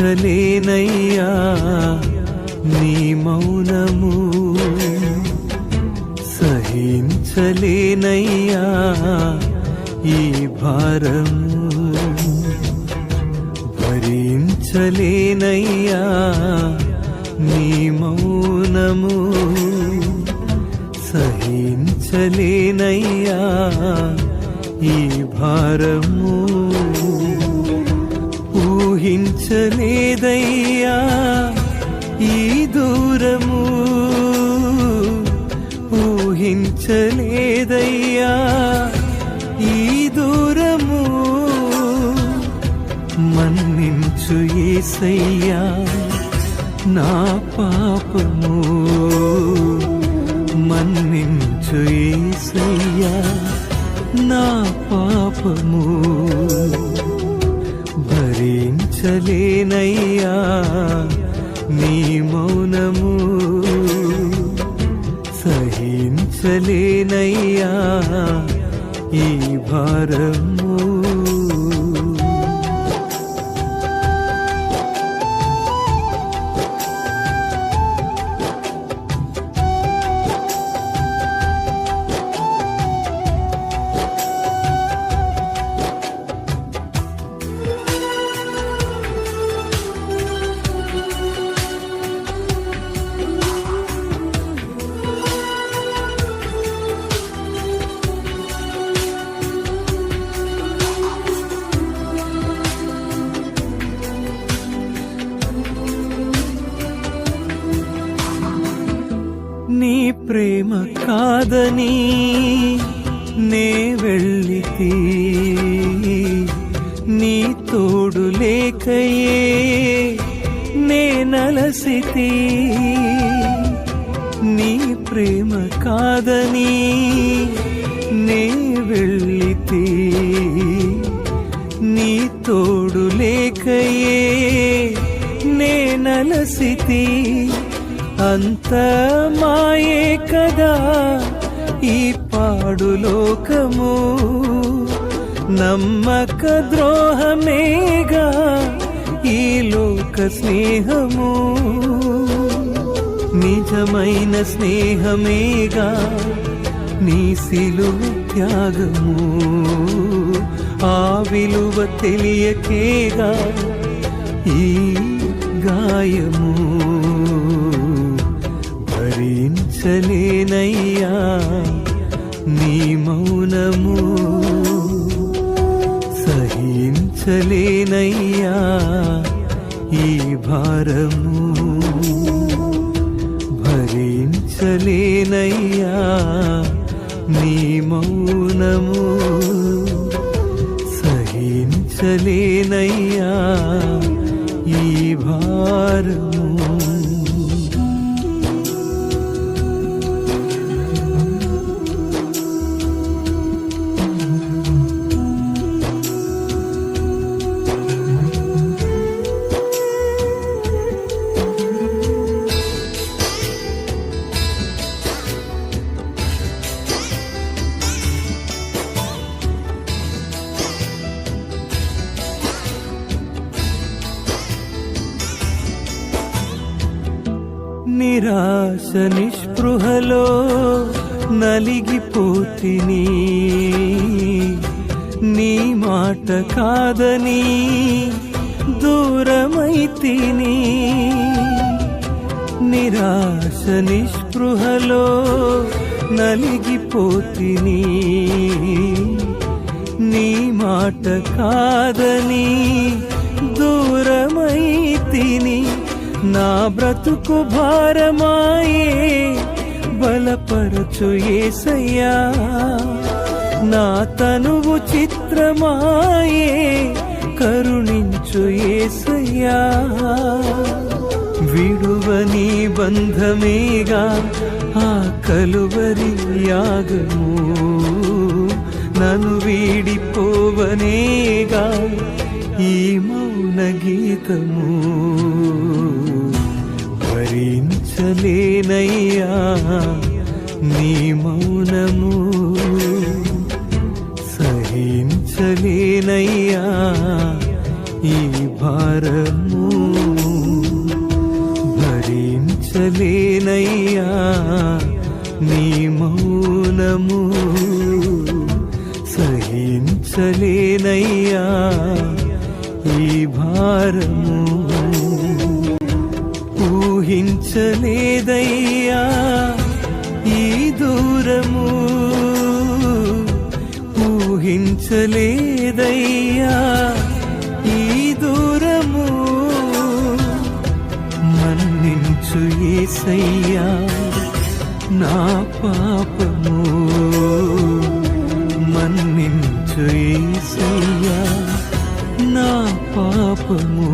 భరించలేనయ్యా నీ మౌనము సహించలేనయ్యా ఈ భారము భరించలేనయ్యా నీ మౌనము సహించలేనయ్యా ఈ భారము ఊహించలేదయ్యా ఈ దూరము ఊహించలేదయ్యా ఈ దూరము మన్నించు ఏసయ్యా నా పాపము మన్నించు ఏసయ్యా నా పాపము భరించలేనయ్యా నీ మౌనము సహించలేనయ్యా ఈ భారము ప్రేమ కాదని నే వెళ్ళితి నీ తోడు లేకయే నే నలసితి నీ ప్రేమ కాదని నే వెళ్ళితి నీ తోడు లేకయే నే నలసితి అంత మాయే కదా ఈ పాడు లోకము. నమ్మక ద్రోహమేగా ఈ లోక స్నేహము. నిజమైన స్నేహమేగా నీ సిలువ త్యాగము. ఆ విలువ తెలియకేగా ఈ గాయము. భరించలేనయ్యా నీ మౌనము సహించలేనయ్యా ఈ భారము భరించలేనయ్యా నీ మౌనము సహించలేనయ్యా. నిరాశ నిస్పృహలో నలిగిపోతిని. నీ మాట కాదని దూరమైతిని. నిరాశ నిస్పృహలో నలిగిపోతిని. నీ మాట కాదని దూరమైతిని. నా బ్రతుకు భారమాయే బలపరచు ఏసయ్యా. నా తనువు చిత్రమాయే కరుణించు ఏసయ్యా. విడువని బంధమేగా ఆ కలువరి యాగము. నన్ను వీడిపోవనేగా ఈ మౌన గీతము. భరించలేనయ్యా నీ మౌనము సహించలేనయ్యా ఈ భారము భరించలేనయ్యా నీ మౌనము సహించలేనయ్యా ఈ భారము ఊహించలేదయ్యా. ఈ దూరము ఊహించలేదయ్యా. ఈ దూరము మన్నించు ఏసయ్యా. నా పాపము మన్నించు ఏసయ్యా. నా పాపము